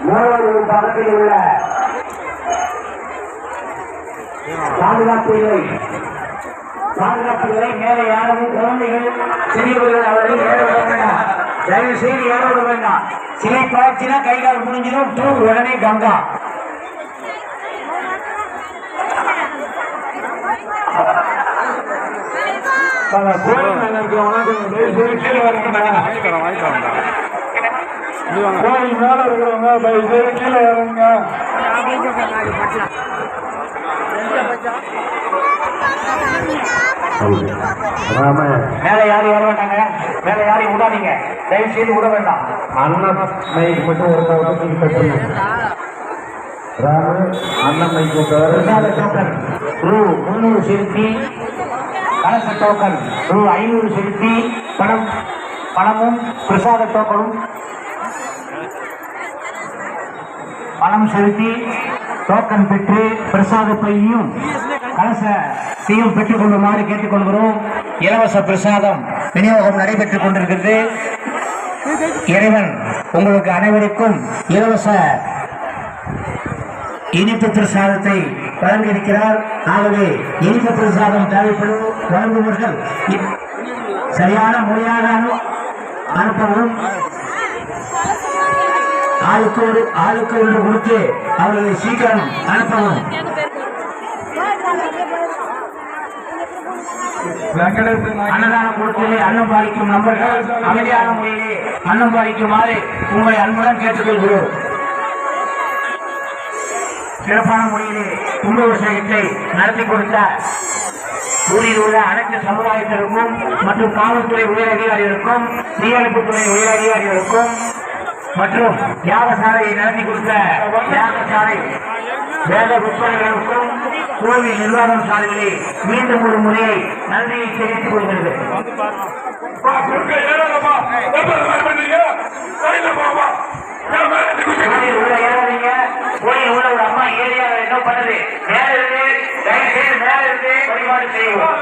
மூலவர் பக்கத்தில் உள்ள பாதுகாப்பு இல்லை பாதுகாப்பு மேலே யாரும் குழந்தைகள் சிறியவர்கள் அவர்கள் ஏற விட வேண்டாம் தயவு செய்து ஏற விட வேண்டாம் சிலை பாய்ச்சினா கை கால் முடிஞ்சிடும். டூ உடனே கங்கா. கோயில் மேல இருக்கிறவங்க கோயில் மேல இருக்கிறவங்க தயவு செய்து கீழே இறங்குங்க. மேல யாரும் ஏற வேண்டாங்க. மேல யாரையும் விடாதீங்க. தயவு செய்து விட வேண்டாம். அண்ணன் மைக் மட்டும் ஒரு ராம பிரசாத டோக்கன் ரூ முன்னூறு செலுத்தி. கலச டோக்கன் ரூ ஐநூறு செலுத்தி. பணம் பணமும் பிரசாத டோக்கனும் பணம் செலுத்தி டோக்கன் பெற்று பிரசாத பையும் கலசத்தையும் பெற்றுக் கொள்ளுமாறு கேட்டுக்கொள்கிறோம். இலவச பிரசாதம் விநியோகம் நடைபெற்றுக் கொண்டிருக்கிறது. இறைவன் உங்களுக்கு அனைவருக்கும் இலவச இனிப்பு பிரசாதத்தை வழங்கியிருக்கிறார். ஆகவே இனிப்பு பிரசாதம் தேவைப்படும் வழங்குபவர்கள் சரியான முறையாக அனுப்பவும். ஆளுக்கு ஒரு ஆளுக்கு ஒன்று கொடுத்து அவர்களை சீக்கிரம் அனுப்பவும். அன்னதானம் கொடுத்து அன்னம் பாதிக்கும் நபர்கள் அமைதியான முறையிலே அன்னம் பாதிக்குமாறு உங்களை அன்புடன் கேட்டுக்கொள்கிறோம். சிறப்பான முறையிலே கும்பாபிஷேகத்தை நடத்தி கொடுத்த ஊரில் உள்ள அனைத்து சமுதாயத்திற்கும் மற்றும் காவல்துறை உயர் அதிகாரிகளுக்கும் தீயணைப்புத்துறை உயர் அதிகாரிகளுக்கும் மற்றும் யாகசாலையை நடத்தி கொடுத்த யாகசாலை வேத விற்பனைகளுக்கும் கோவில் நிர்வாகம் சாலையிலே மீண்டும் ஒரு முறையை நன்றியை தெரிவித்துக் கொள்கிறது. கோயில் உள்ள ஏறாதீங்க. கோயில் உள்ள ஒரு அம்மா ஏரியா என்ன பண்ணுது? மேல இருந்து தயவு செய்து மேல இருந்து வழிபாடு செய்வோம்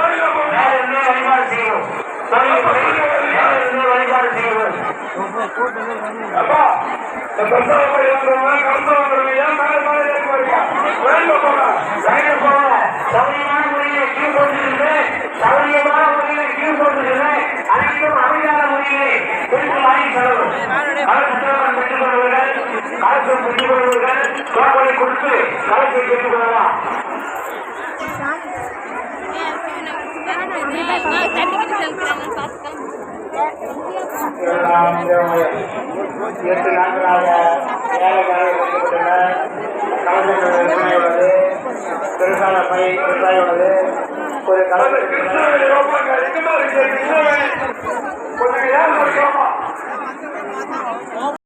மேல இருந்து வழிபாடு செய்வோம் மேல இருந்து வழிபாடு செய்வோம் லைன்ல போங்க சௌரியமான முறையில கியூ போட்டுருக்கு சௌரியமான முறையில கியூ போட்டுருக்கு அனைத்தும் அமைதியான முறையிலே குறித்து பெற்றுக் கொள்வர்கள் கலசம் பெற்றுக் கொள்வர்கள் சோதனை கொடுத்து கலசை பெற்றுக் கொள்ளலாம் எட்டு நாட்களாக வேலைக்காக கொடுக்கப்பட்டுள்ள கலசங்கள் விற்பனை உள்ளது பை ஒரு கலசம்